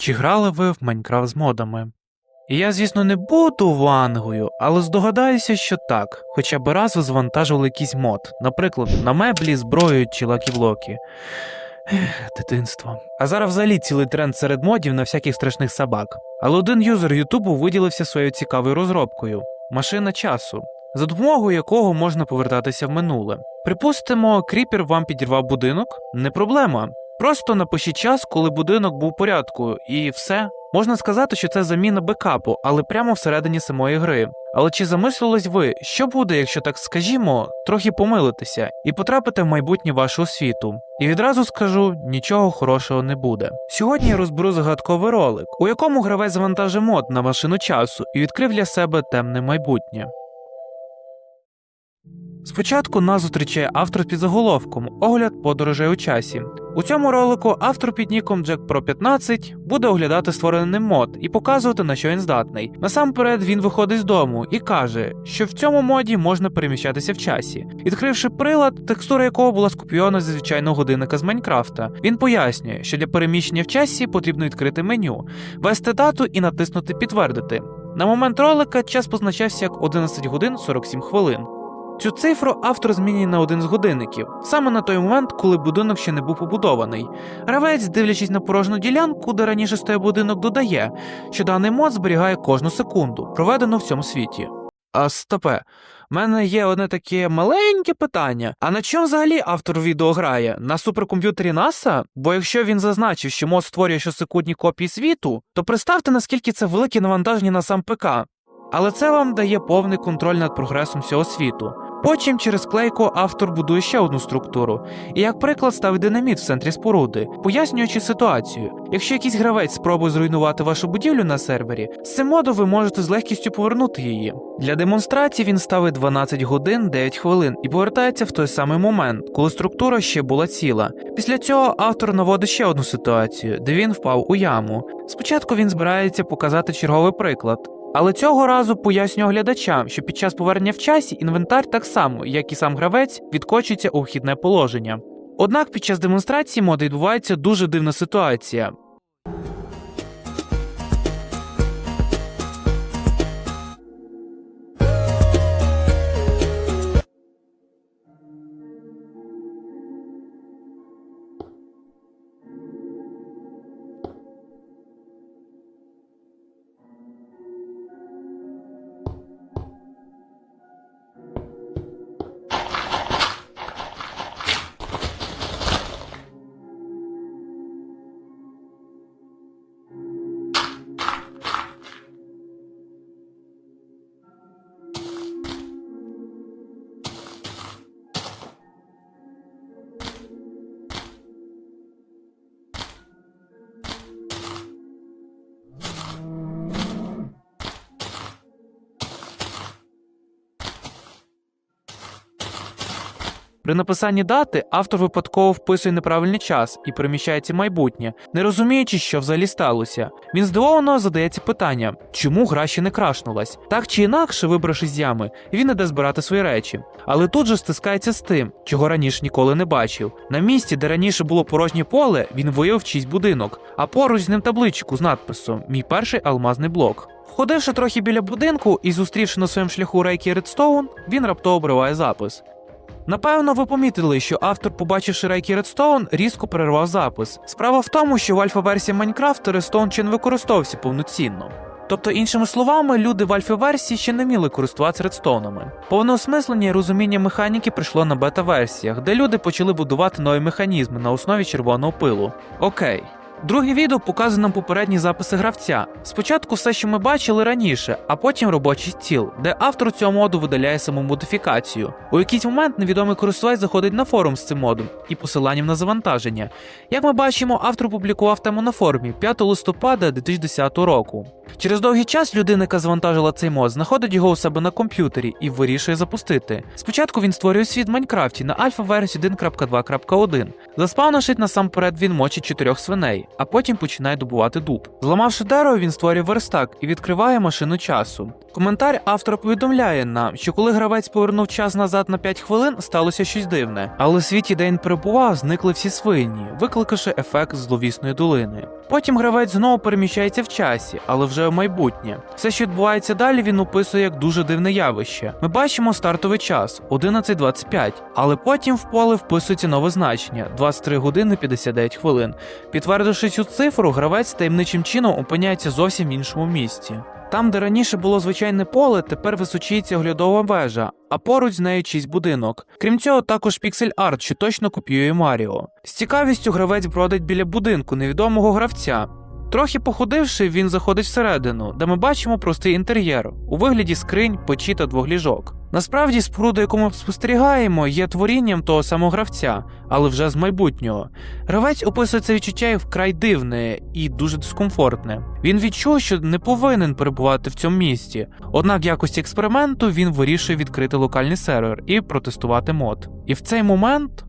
Чи грали ви в Майнкрафт з модами? І я, звісно, не буду вангою, але здогадаюся, що так. Хоча б раз ви завантажували якийсь мод, наприклад, на меблі, зброю чи лакі-блоки. Дитинство. А зараз взагалі цілий тренд серед модів на всяких страшних собак. Але один юзер Ютубу виділився своєю цікавою розробкою машина часу, за допомогою якого можна повертатися в минуле. Припустимо, кріпер вам підірвав будинок, не проблема. Просто напишіть час, коли будинок був у порядку, і все. Можна сказати, що це заміна бекапу, але прямо всередині самої гри. Але чи замислились ви, що буде, якщо так скажімо, трохи помилитися і потрапити в майбутнє вашого світу? І відразу скажу, нічого хорошого не буде. Сьогодні я розберу загадковий ролик, у якому гравець завантажив мод на машину часу і відкрив для себе темне майбутнє. Спочатку нас зустрічає автор під заголовком Огляд подорожей у часі. У цьому ролику автор під ніком Jack Pro 15 буде оглядати створений ним мод і показувати, на що він здатний. Насамперед він виходить з дому і каже, що в цьому моді можна переміщатися в часі. Відкривши прилад, текстура якого була скопійована зі звичайного годинника з Майнкрафта, він пояснює, що для переміщення в часі потрібно відкрити меню, ввести дату і натиснути підтвердити. На момент ролика час позначався як 11 годин 47 хвилин. Цю цифру автор змінює на один з годинників, саме на той момент, коли будинок ще не був побудований. Гравець, дивлячись на порожню ділянку, де раніше стояв будинок, додає, що даний мод зберігає кожну секунду, проведену в цьому світі. А стопе, в мене є одне таке маленьке питання. А на чому взагалі автор відео грає? На суперкомп'ютері НАСА? Бо якщо він зазначив, що мод створює щосекундні копії світу, то представте, наскільки це велике навантаження на сам ПК. Але це вам дає повний контроль над прогресом всього світу. Потім через клейку автор будує ще одну структуру, і як приклад ставить динаміт в центрі споруди, пояснюючи ситуацію. Якщо якийсь гравець спробує зруйнувати вашу будівлю на сервері, з цим модом ви можете з легкістю повернути її. Для демонстрації він ставить 12 годин 9 хвилин і повертається в той самий момент, коли структура ще була ціла. Після цього автор наводить ще одну ситуацію, де він впав у яму. Спочатку він збирається показати черговий приклад. Але цього разу поясню глядачам, що під час повернення в часі інвентар так само, як і сам гравець, відкочується у вхідне положення. Однак під час демонстрації моди відбувається дуже дивна ситуація. При написанні дати автор випадково вписує неправильний час і переміщається майбутнє, не розуміючи, що взагалі сталося. Він здивовано задається питання, чому гра ще не крашнулась. Так чи інакше, вибравши з ями, він іде збирати свої речі. Але тут же стискається з тим, чого раніше ніколи не бачив. На місці, де раніше було порожнє поле, він виявив чийсь будинок, а поруч з ним табличку з надписом Мій перший алмазний блок. Ходивши трохи біля будинку і зустрівши на своєму шляху рейки Редстоун, він раптово обриває запис. Напевно, ви помітили, що автор, побачивши рейки Redstone, різко перервав запис. Справа в тому, що в альфа-версії Майнкрафта Redstone ще не використовувався повноцінно. Тобто, іншими словами, люди в альфа-версії ще не вміли користуватися редстоунами. Повне осмислення і розуміння механіки прийшло на бета-версіях, де люди почали будувати нові механізми на основі червоного пилу. Окей. Друге відео показує нам попередні записи гравця. Спочатку все, що ми бачили раніше, а потім робочий стіл, де автор цього моду видаляє саму модифікацію. У якийсь момент невідомий користувач заходить на форум з цим модом і посиланням на завантаження. Як ми бачимо, автор опублікував тему на форумі 5 листопада 2010 року. Через довгий час людина, яка завантажила цей мод, знаходить його у себе на комп'ютері і вирішує запустити. Спочатку він створює світ в Майнкрафті на альфа-версії 1.2.1. Заспавнившись насамперед, він мочить чотирьох свиней, а потім починає добувати дуб. Зламавши дерево, він створює верстак і відкриває машину часу. Коментар автора повідомляє нам, що коли гравець повернув час назад на 5 хвилин, сталося щось дивне. Але у світі, де він перебував, зникли всі свині, викликавши ефект зловісної долини. Потім гравець знову переміщається в часі, але вже в майбутнє. Все, що відбувається далі, він описує як дуже дивне явище. Ми бачимо стартовий час 11.25, але потім в поле вписується нове значення 23 години 59 хвилин. Підтвердивши цю цифру, гравець таємничим чином опиняється зовсім в іншому місці. Там, де раніше було звичайне поле, тепер височіється оглядова вежа, а поруч з нею чийсь будинок. Крім цього, також піксель арт, що точно копіює Маріо. З цікавістю гравець бродить біля будинку невідомого гравця. Трохи походивши, він заходить всередину, де ми бачимо простий інтер'єр у вигляді скринь, печі та двох ліжок. Насправді, споруда, яку ми спостерігаємо, є творінням того самого гравця, але вже з майбутнього. Гравець описує це відчуття вкрай дивне і дуже дискомфортне. Він відчув, що не повинен перебувати в цьому місті. Однак, в якості експерименту він вирішує відкрити локальний сервер і протестувати мод. І в цей момент.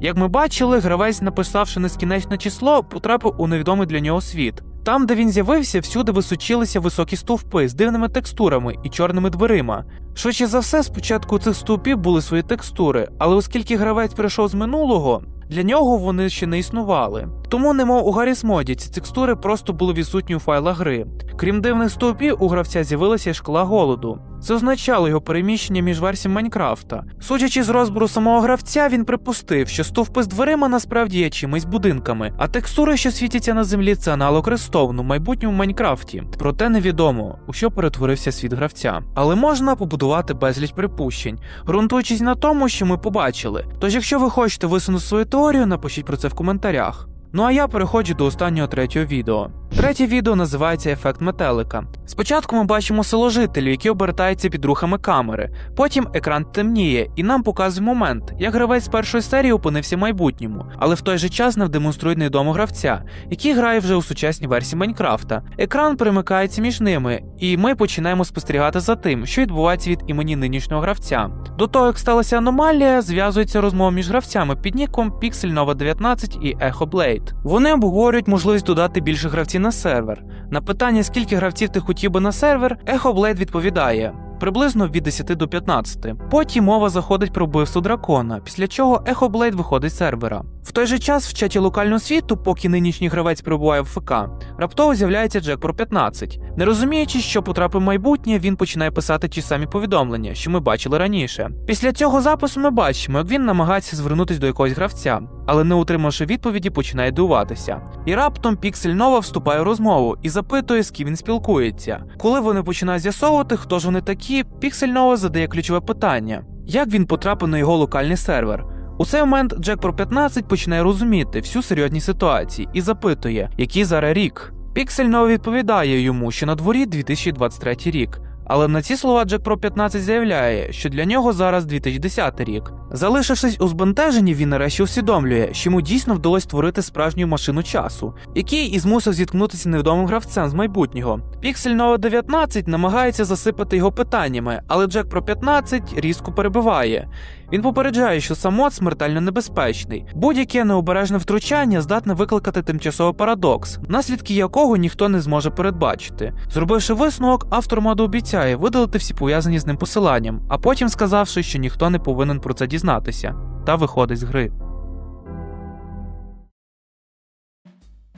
Як ми бачили, гравець, написавши нескінченне число, потрапив у невідомий для нього світ. Там, де він з'явився, всюди височилися високі стовпи з дивними текстурами і чорними дверима. Швидше за все, спочатку у цих стовпів були свої текстури, але оскільки гравець прийшов з минулого, для нього вони ще не існували. Тому, немов у Гарріс моді, ці текстури просто були відсутні у файлах гри. Крім дивних стовпів, у гравця з'явилася шкала голоду. Це означало його переміщення між версіями Майнкрафта. Судячи з розбору самого гравця, він припустив, що стовпи з дверима насправді є чимись будинками, а текстури, що світяться на землі, це аналог Рестовну в майбутньому Майнкрафті. Проте невідомо, у що перетворився світ гравця. Але можна побудувати безліч припущень, ґрунтуючись на тому, що ми побачили. Тож, якщо ви хочете висунути свою теорію, напишіть про це в коментарях. Ну а я переходжу до останнього третього відео. Третє відео називається Ефект метелика. Спочатку ми бачимо село жителів, які обертаються під рухами камери. Потім екран темніє, і нам показує момент, як гравець першої серії опинився в майбутньому, але в той же час нам демонструють невідомого гравця, який грає вже у сучасній версії Майнкрафта. Екран перемикається між ними, і ми починаємо спостерігати за тим, що відбувається від імені нинішнього гравця. До того, як сталася аномалія, зв'язується розмова між гравцями під ніком Pixel Nova 19 і Echo Blade. Вони обговорюють можливість додати більше гравців на сервер. На питання, скільки гравців ти хотів би на сервер, Blade відповідає. Приблизно від 10 до 15. Потім мова заходить про вбивство дракона, після чого Ехоблейд виходить з сервера. В той же час в чаті локального світу, поки нинішній гравець перебуває в ФК, раптово з'являється Джек про 15. Не розуміючи, що потрапив майбутнє, він починає писати ті самі повідомлення, що ми бачили раніше. Після цього запису ми бачимо, як він намагається звернутися до якогось гравця, але не отримавши відповіді, починає дивуватися. І раптом Піксель Нова вступає в розмову і запитує, з ким він спілкується. Коли вони починають з'ясовувати, хто ж вони такі, Піксель Нова задає ключове питання: як він потрапив на його локальний сервер? У цей момент Джек про 15 починає розуміти всю серйозність ситуації і запитує, який зараз рік. Піксель відповідає йому, що на дворі 2023 рік. Але на ці слова Джек Про 15 заявляє, що для нього зараз 2010 рік. Залишившись у збентеженні, він нарешті усвідомлює, що йому дійсно вдалося створити справжню машину часу, який і змусив зіткнутися невідомим гравцем з майбутнього. Піксель Нова 19 намагається засипати його питаннями, але Джек Про 15 різко перебиває. Він попереджає, що самот смертельно небезпечний. Будь-яке необережне втручання здатне викликати тимчасовий парадокс, наслідки якого ніхто не зможе передбачити. Зробивши висновок, автор моду обіцяє видалити всі пов'язані з ним посиланням, а потім сказавши, що ніхто не повинен про це дізнатися, та виходить з гри.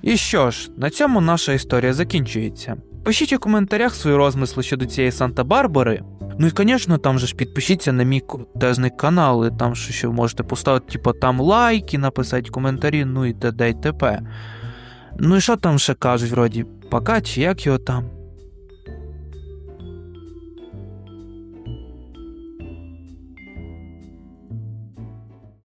І що ж, на цьому наша історія закінчується. Пишіть у коментарях свої розмисли щодо цієї Санта-Барбари. Ну і, звісно, там же ж підпишіться на мій крутезний канал, і там що ще можете поставити, типу, там лайки, написати коментарі, ну і т.д. і т.п. Ну і що там ще кажуть, вроді, пока чи як його там.